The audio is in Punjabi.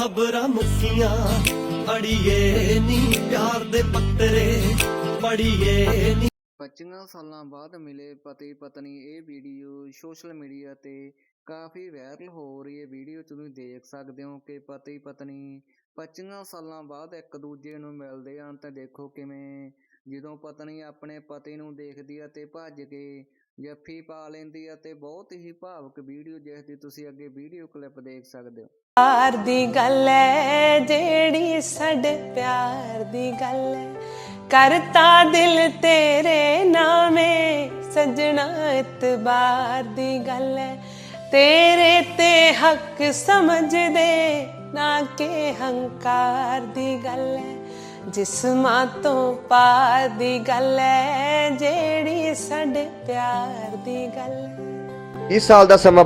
ਸਬਰਾਂ ਮੁੱਕੀਆਂ ਅੜੀਏ ਨੀ ਪਿਆਰ ਦੇ ਪੱਤਰੇ ਪੜੀਏ ਨੀ। 25 ਸਾਲਾਂ ਬਾਅਦ ਮਿਲੇ ਪਤੀ ਪਤਨੀ ਇਹ ਵੀਡੀਓ ਸੋਸ਼ਲ ਮੀਡੀਆ ਤੇ ਕਾਫੀ ਵਾਇਰਲ ਹੋ ਰਹੀ ਹੈ। ਵੀਡੀਓ ਤੁਸੀਂ ਦੇਖ ਸਕਦੇ ਹੋ ਕਿ ਪਤੀ ਪਤਨੀ 25 ਸਾਲਾਂ ਬਾਅਦ ਇੱਕ ਦੂਜੇ ਨੂੰ ਮਿਲਦੇ ਹਨ। ਤੇ ਦੇਖੋ ਕਿਵੇਂ ਜਦੋਂ ਪਤਨੀ ਆਪਣੇ ਪਤੀ ਨੂੰ ਦੇਖਦੀ ਹੈ ਤੇ ਭੱਜ ਕੇ ਜੱਫੀ ਪਾ ਲੈਂਦੀ ਹੈ ਤੇ ਬਹੁਤ ਹੀ ਭਾਵੁਕ ਵੀਡੀਓ ਜਿਸ ਦੀ ਤੁਸੀਂ ਅੱਗੇ ਵੀਡੀਓ ਕਲਿੱਪ ਦੇਖ ਸਕਦੇ ਹੋ। ਪਿਆਰ ਦੀ ਗੱਲ ਹੈ ਜਿਹੜੀ ਸਾਡੇ ਪਿਆਰ ਦੀ ਗੱਲ ਹੈ ਕਰਤਾ ਦਿਲ ਤੇਰੇ ਨਾਮੇ, ਸਜਣਾ ਇਤਬਾਰ ਦੀ ਗੱਲ ਹੈ ਤੇਰੇ ਤੇ ਹੱਕ ਸਮਝਦੇ, ਨਾ ਕਿ ਹੰਕਾਰ ਦੀ ਗੱਲ ਹੈ ਜਿਸਮਾਂ ਤੋਂ ਪਾਰ ਦੀ ਗੱਲ ਹੈ ਜਿਹੜੀ ਸਾਡੇ ਪਿਆਰ ਦੀ ਗੱਲ ਹੈ ਇਸ ਸਾਲ ਦਾ ਸਮਾਂ